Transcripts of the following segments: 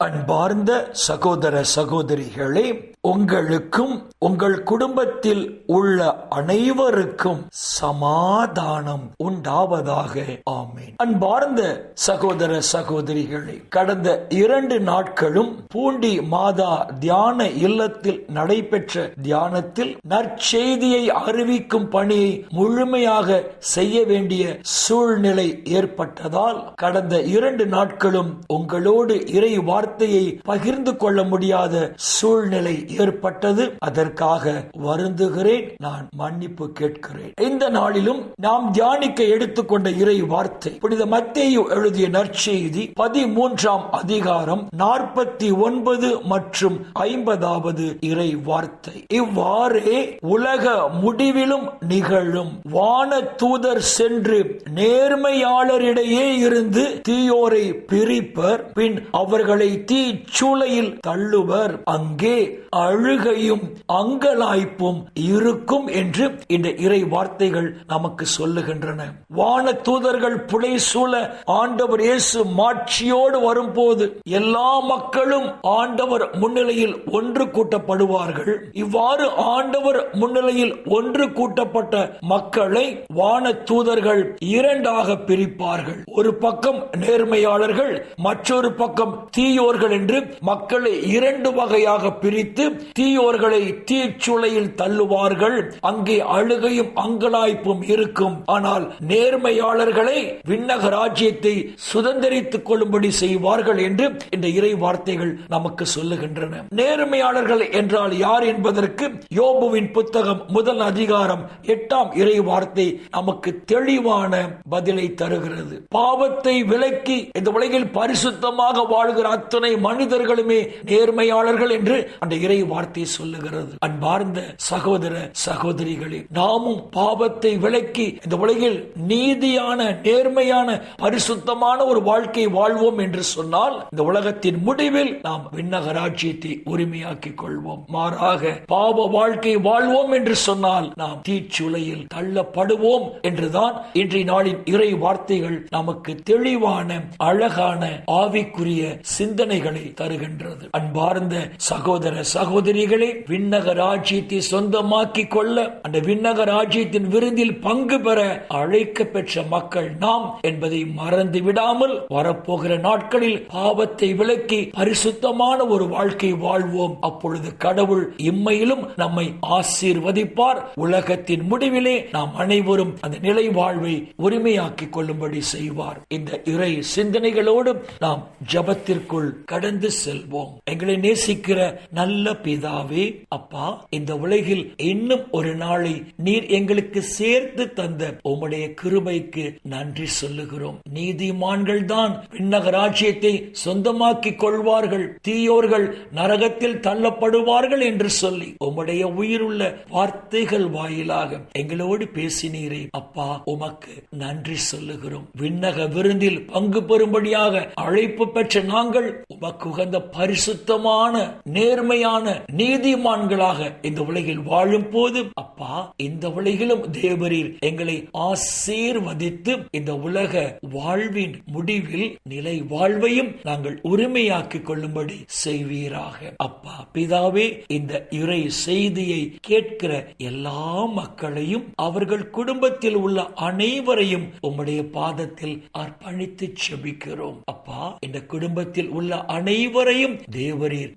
அன்பார்ந்த சகோதர சகோதரிகளே உங்களுக்கும் உங்கள் குடும்பத்தில் உள்ள அனைவருக்கும் சமாதானம் உண்டாவதாக. ஆமேன். அன்பார்ந்த சகோதர சகோதரிகளை கடந்த இரண்டு நாட்களும் பூண்டி மாதா தியான இல்லத்தில் நடைபெற்ற தியானத்தில் நற்செய்தியை அறிவிக்கும் பணியை முழுமையாக செய்ய வேண்டிய சூழ்நிலை ஏற்பட்டதால் கடந்த இரண்டு நாட்களும் உங்களோடு இறை வார்த்தையை பகிர்ந்து கொள்ள முடியாத சூழ்நிலை ஏற்பட்டது அதற்காக வருந்துகிறேன் நான் மன்னிப்பு கேட்கிறேன். இந்த நாளிலும் நாம் தியானிக்க எடுத்துக்கொண்ட இறை வார்த்தை புனித மத்தேயு எழுதிய நற்செய்தி பதிமூன்றாம் அதிகாரம் நாற்பத்தி ஒன்பது மற்றும் ஐம்பதாவது இறை வார்த்தை இவ்வாறே உலக முடிவிலும் நிகழும். வான தூதர் சென்று நேர்மையாளரிடையே இருந்து தீயோரை பிரிப்பர் பின் அவர்களை தீச்சூளையில் தள்ளுவர். அங்கே அழுகையும் அங்கலாய்ப்பும் இருக்கும் என்று இந்த இறை வார்த்தைகள் நமக்கு சொல்லுகின்றன. வான தூதர்கள் புடை சூழ ஆண்டவர் இயேசு மாட்சியோடு வரும்போது எல்லா மக்களும் ஆண்டவர் முன்னிலையில் ஒன்று கூட்டப்படுவார்கள். இவ்வாறு ஆண்டவர் முன்னிலையில் ஒன்று கூட்டப்பட்ட மக்களை வான தூதர்கள் இரண்டாக பிரிப்பார்கள். ஒரு பக்கம் நேர்மையாளர்கள் மற்றொரு பக்கம் தீயோர்கள் என்று மக்களை இரண்டு வகையாக பிரித்து தீயோர்களை தீச்சுளையில் தள்ளுவார்கள். அங்கே அழுகையும் அங்கலாய்ப்பும் இருக்கும். ஆனால் நேர்மையாளர்களை விண்ணக ராஜ்யத்தை சுதந்திரித்துக் கொள்ளும்படி செய்வார்கள் என்று இந்த இறை வார்த்தைகள் நமக்கு சொல்லுகின்றன. நேர்மையாளர்கள் என்றால் யார் என்பதற்கு யோபுவின் புத்தகம் முதல் அதிகாரம் எட்டாம் இறை வார்த்தை நமக்கு தெளிவான பதிலை தருகிறது. பாவத்தை விலக்கி இந்த உலகில் பரிசுத்தமாக வாழ்கிற அத்தனை மனிதர்களுமே நேர்மையாளர்கள் என்று அந்த இறை வார்த்தை சொல்லுகிறது. அன்பார்ந்த சகோதர சகோதரிகளே நாமும் பாவத்தை விளக்கி இந்த உலகில் நீதியான நேர்மையான பரிசுத்தமான ஒரு வாழ்க்கை வாழ்வோம் என்று சொன்னால் இந்த உலகத்தின் முடிவில் நாம் விண்ணக ராஜ்யத்தை உரிமையாக்கிக் கொள்வோம். மாறாக பாவ வாழ்க்கை வாழ்வோம் என்று சொன்னால் நாம் தீச்சுளையில் தள்ளப்படுவோம் என்றுதான் இன்றைய நாளின் இறை வார்த்தைகள் நமக்கு தெளிவான அழகான ஆவிக்குரிய சிந்தனைகளை தருகின்றது. அன்பார்ந்த சகோதர சகோதர சகோதரிகளே விண்ணக ராஜ்யத்தை சொந்தமாக்கி கொள்ள அந்த விண்ணக ராஜ்யத்தின் விருந்தில் பங்கு பெற அழைக்க பெற்ற மக்கள் நாம் என்பதை மறந்து விடாமல் வரப்போகிற நாட்களில் பாவத்தை விலக்கி பரிசுத்தமான ஒரு வாழ்க்கை வாழ்வோம். அப்பொழுது கடவுள் இம்மையிலும் நம்மை ஆசீர்வதிப்பார். உலகத்தின் முடிவிலே நாம் அனைவரும் அந்த நிலை வாழ்வை உரிமையாக்கிக் கொள்ளும்படி செய்வார். இந்த இறை சிந்தனைகளோடு நாம் ஜபத்திற்குள் கடந்து செல்வோம். எங்களை நேசிக்கிற நல்ல பிதாவே அப்பா இந்த உலகில் இன்னும் ஒரு நாளை நீர் எங்களுக்கு சேர்த்து தந்த உம்முடைய கிருபைக்கு நன்றி சொல்லுகிறோம். நீதிமான்கள் தான் விண்ணக ராஜ்யத்தை சொந்தமாக்கிக் கொள்வார்கள். தீயோர்கள் நரகத்தில் தள்ளப்படுவார்கள் என்று சொல்லி உம்முடைய உயிருள்ள வார்த்தைகள் வாயிலாக எங்களோடு பேசினீரே. அப்பா உமக்கு நன்றி சொல்லுகிறோம். விண்ணக விருந்தில் பங்கு பெறும்படியாக அழைப்பு பெற்ற நாங்கள் உமக்கு உகந்த பரிசுத்தமான நேர்மையான நீதிமான்களாக இந்த உலகில் வாழும் போது அப்பா இந்த உலகிலும் தேவரீர் எங்களை ஆசீர்வதித்து இந்த உலக வாழ்வின் முடிவில் நிலை வாழ்வையும் நாங்கள் உரிமையாக்கிக் கொள்ளும்படி செய்வீராக. அப்பா பிதாவே இந்த இறை செய்தியை கேட்கிற எல்லா மக்களையும் அவர்கள் குடும்பத்தில் உள்ள அனைவரையும் உம்முடைய பாதத்தில் அர்ப்பணித்து செபிக்கிறோம். அப்பா இந்த குடும்பத்தில் உள்ள அனைவரையும் தேவரீர்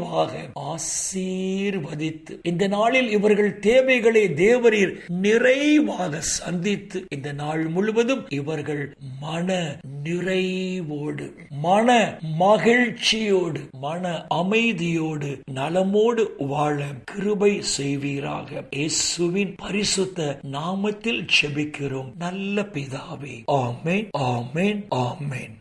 நிறைவாக ஆசீர்வதித்து இந்த நாளில் இவர்கள் தேவைகளை தேவரீர் நிறைவாக சந்தித்து இந்த நாள் முழுவதும் இவர்கள் மன நிறைவோடு மன மகிழ்ச்சியோடு மன அமைதியோடு நலமோடு வாழ கிருபை செய்வீராக. இயேசுவின் பரிசுத்த நாமத்தில் செபிக்கிறோம் நல்ல பிதாவே ஆமேன் ஆமேன் ஆமேன்.